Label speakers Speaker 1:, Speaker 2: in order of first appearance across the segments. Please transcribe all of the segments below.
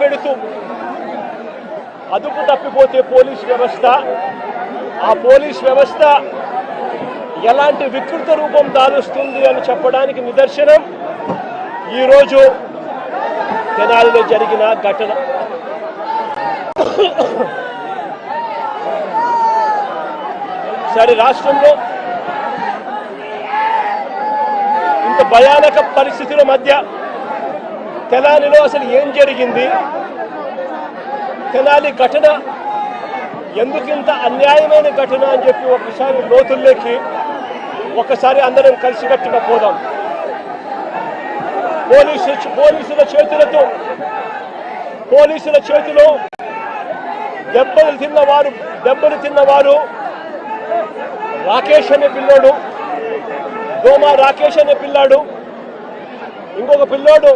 Speaker 1: పెడుతూ అదుపు తప్పిపోతే పోలీస్ వ్యవస్థ. ఆ పోలీస్ వ్యవస్థ ఎలాంటి వికృత రూపం దాలుస్తుంది అని చెప్పడానికి నిదర్శనం. ఈరోజు తెనాలిలో జరిగిన ఘటన. సరే రాష్ట్రంలో ఇంత భయానక పరిస్థితుల మధ్య తెనాలిలో అసలు ఏం జరిగింది? తెనాలి ఘటన ఎందుకింత అన్యాయమైన ఘటన అని చెప్పి ఒకసారి లోతుల్లోకి ఒకసారి అందరం కలిసికట్టుగా పోదాం. పోలీసు పోలీసుల చేతులతో పోలీసుల చేతిలో దెబ్బలు తిన్నవారు దెబ్బలు తిన్నవారు రాకేష్ అనే పిల్లోడు దోమా రాకేష్ అనే పిల్లాడు ఇంకొక పిల్లోడు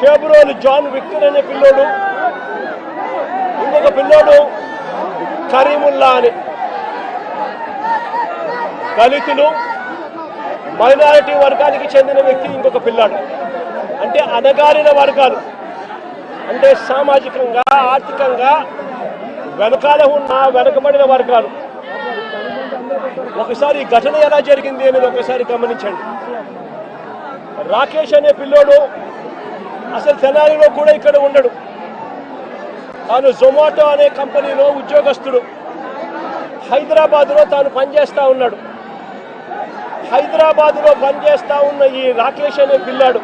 Speaker 1: షేబ్రోలు జాన్ విక్టర్ అనే పిల్లోడు ఇంకొక పిల్లోడు కరీముల్లా అని. దళితులు మైనారిటీ వర్గానికి చెందిన వ్యక్తి ఇంకొక పిల్లాడు. అంటే అనగారిన వర్గాలు. అంటే సామాజికంగా ఆర్థికంగా వెనకాల ఉన్న వెనకబడిన వర్గాలు. ఒకసారి ఘటన ఎలా జరిగింది అనేది ఒకసారి గమనించండి. రాకేష్ అనే పిల్లోడు అసలు తెనాలిలో కూడా ఇక్కడ ఉండడు. తాను జొమాటో అనే కంపెనీలో ఉద్యోగస్తుడు. హైదరాబాద్లో తాను పనిచేస్తూ ఉన్నాడు. హైదరాబాద్లో పనిచేస్తూ ఉన్న ఈ రాకేష్ అనే పిల్లాడు.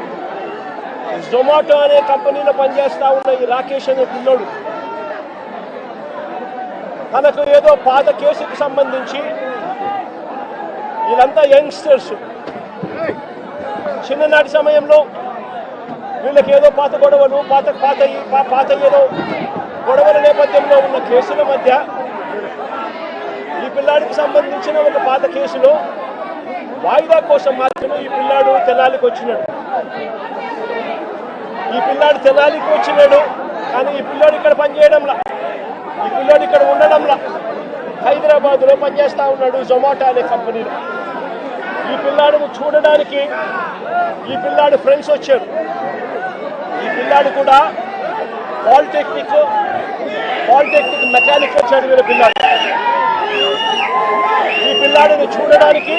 Speaker 1: జొమాటో అనే కంపెనీలో పనిచేస్తూ ఉన్న ఈ రాకేష్ అనే పిల్లోడు. తనకు ఏదో పాత కేసుకు సంబంధించి వీళ్ళంతా యంగ్స్టర్స్. చిన్ననాటి సమయంలో వీళ్ళకి ఏదో పాత గొడవలు పాత పాత పాత ఏదో గొడవల నేపథ్యంలో ఉన్న కేసుల మధ్య ఈ పిల్లాడికి సంబంధించిన ఒక పాత కేసులో వాయిదా కోసం మాత్రమే ఈ పిల్లాడు తెల్లాలికి వచ్చినాడు. ఈ పిల్లాడు తెల్లాలికి వచ్చినాడు కానీ ఈ పిల్లాడు ఇక్కడ పనిచేయడంలా. ఈ పిల్లాడు ఇక్కడ ఉండడంలా. హైదరాబాద్లో పనిచేస్తూ ఉన్నాడు జొమాటో అనే కంపెనీలో. ఈ పిల్లాడును చూడడానికి ఈ పిల్లాడు ఫ్రెండ్స్ వచ్చారు. ఈ పిల్లాడు కూడా పాలిటెక్నిక్ పాలిటెక్నిక్ మెకానిక్ చదివిన పిల్లాడు. ఈ పిల్లాడిని చూడడానికి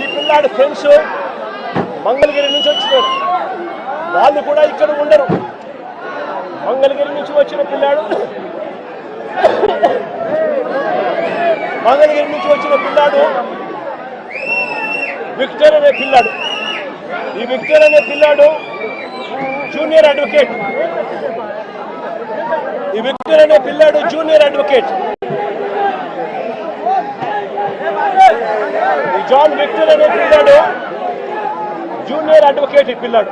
Speaker 1: ఈ పిల్లాడు ఫ్రెండ్స్ మంగళగిరి నుంచి వచ్చినారు. వాళ్ళు కూడా ఇక్కడ ఉండరు. మంగళగిరి నుంచి వచ్చిన పిల్లాడు మంగళగిరి నుంచి వచ్చిన పిల్లాడు విక్టర్ అనే పిల్లాడు. ఈ విక్టర్ అనే పిల్లాడు జూనియర్ అడ్వకేట్. ఈ విక్టర్ అనే పిల్లాడు జూనియర్ అడ్వకేట్. ఈ జాన్ విక్టర్ అనే పిల్లాడు జూనియర్ అడ్వకేట్ ఈ పిల్లాడు.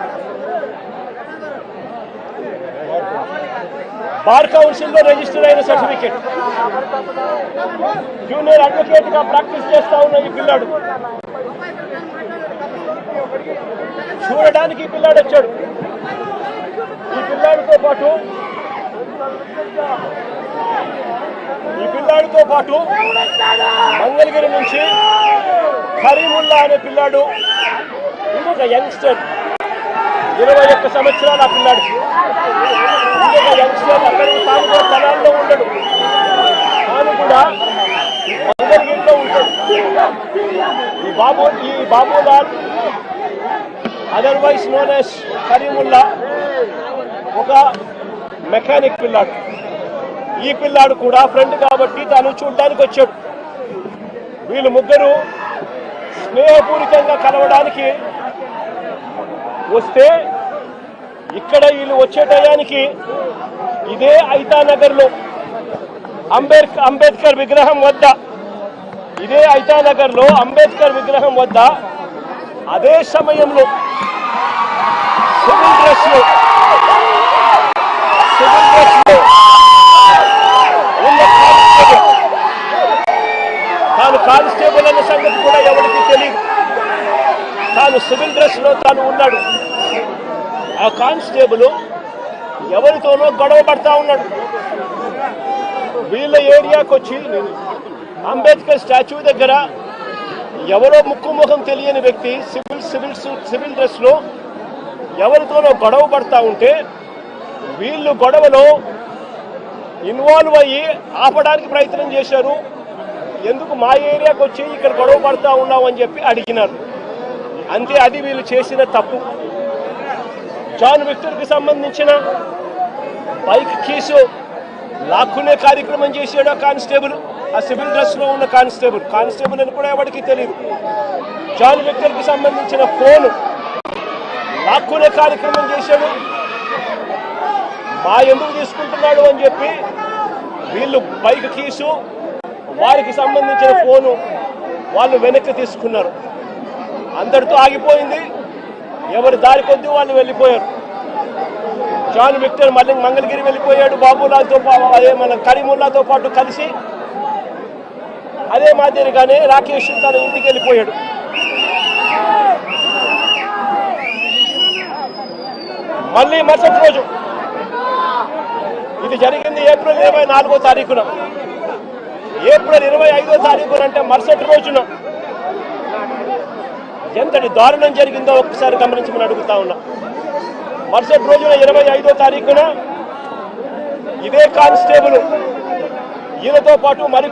Speaker 1: బార్ కౌన్సిల్లో రిజిస్టర్ అయిన సర్టిఫికేట్. జూనియర్ అడ్వకేట్గా ప్రాక్టీస్ చేస్తా ఉన్న ఈ పిల్లాడు. చూడడానికి పిల్లాడు వచ్చాడు. పిల్లాడితో పాటు ఈ పిల్లాడితో పాటు మంగళగిరి నుంచి కరీముల్లా అనే పిల్లాడు ఇంకొక యంగ్స్టర్ ఇరవై ఒక్క సంవత్సరాలు ఆ పిల్లాడికి ఇంకొక యంగ్స్టర్ అక్కడ తాను కూడా స్థలాల్లో ఉండడు. తాను కూడా మంగళగిరిలో ఉంటాడు. ఈ బాబు ఈ Babulal otherwise known as Karimullah ఒక మెకానిక్ పిల్లాడు. ఈ పిల్లాడు కూడా ఫ్రెండ్ కాబట్టి తాను చూడ్డానికి వచ్చాడు. వీళ్ళు ముగ్గురు స్నేహపూరితంగా కలవడానికి వస్తే ఇక్కడ వీళ్ళు వచ్చే టయానికి ఇదే ఐతానగర్లో అంబేద్కర్ అంబేద్కర్ విగ్రహం వద్ద ఇదే ఐతానగర్లో అంబేద్కర్ విగ్రహం వద్ద అదే సమయంలో సివిల్లో సివిల్ డ్రెస్లో ఉన్న కానిస్టేబుల్ తాను కానిస్టేబుల్ అనే సంగతి కూడా ఎవరికి తెలియదు. తాను సివిల్ డ్రెస్లో తాను ఉన్నాడు. ఆ కానిస్టేబుల్ ఎవరితోనో గొడవ పడతా ఉన్నాడు. వీళ్ళ ఏరియాకి వచ్చి అంబేద్కర్ స్టాచ్యూ దగ్గర ఎవరో ముక్కు ముఖం తెలియని వ్యక్తి సివిల్ సివిల్ సివిల్ డ్రెస్లో ఎవరితోనో గొడవ పడతా ఉంటే వీళ్ళు గొడవలో ఇన్వాల్వ్ అయ్యి ఆపడానికి ప్రయత్నం చేశారు. ఎందుకు మా ఏరియాకి వచ్చి ఇక్కడ గొడవ పడతా ఉన్నావు అని చెప్పి అడిగినారు. అంతే అది వీళ్ళు చేసిన తప్పు. జాన్ విక్టర్కి సంబంధించిన బైక్ కీసు లాక్కునే కార్యక్రమం చేశాడు ఆ కానిస్టేబుల్ ఆ సివిల్ డ్రెస్లో ఉన్న కానిస్టేబుల్. కానిస్టేబుల్ అని కూడా ఎవరికి తెలియదు జాన్ విక్టర్కి సంబంధించిన ఫోన్ లాక్కునే కార్యక్రమం చేశాడు. మా ఎందుకు తీసుకుంటున్నాడు అని చెప్పి వీళ్ళు బైక్ తీసు వారికి సంబంధించిన ఫోను వాళ్ళు వెనక్కి తీసుకున్నారు. అందరితో ఆగిపోయింది. ఎవరి దారి కొద్దీ వాళ్ళు వెళ్ళిపోయారు. జాన్ విక్టర్ మళ్ళీ మంగళగిరి వెళ్ళిపోయాడు. బాబులాతో అదే మన కరీముల్లాతో పాటు కలిసి అదే మాదిరిగానే రాకేష్ తన ఇంటికి వెళ్ళిపోయాడు. మళ్ళీ మరుసటి రోజు ఇది జరిగింది ఏప్రిల్ ఇరవై నాలుగో తారీఖున. ఏప్రిల్ ఇరవై ఐదో తారీఖున అంటే మరుసటి రోజున. ఎంతటి దారుణం జరిగిందో ఒకసారి గమనించమని అడుగుతా ఉన్నా. మరుసటి రోజున ఇరవై ఐదో తారీఖున ఇదే కానిస్టేబుల్ ఈయనతో పాటు మరి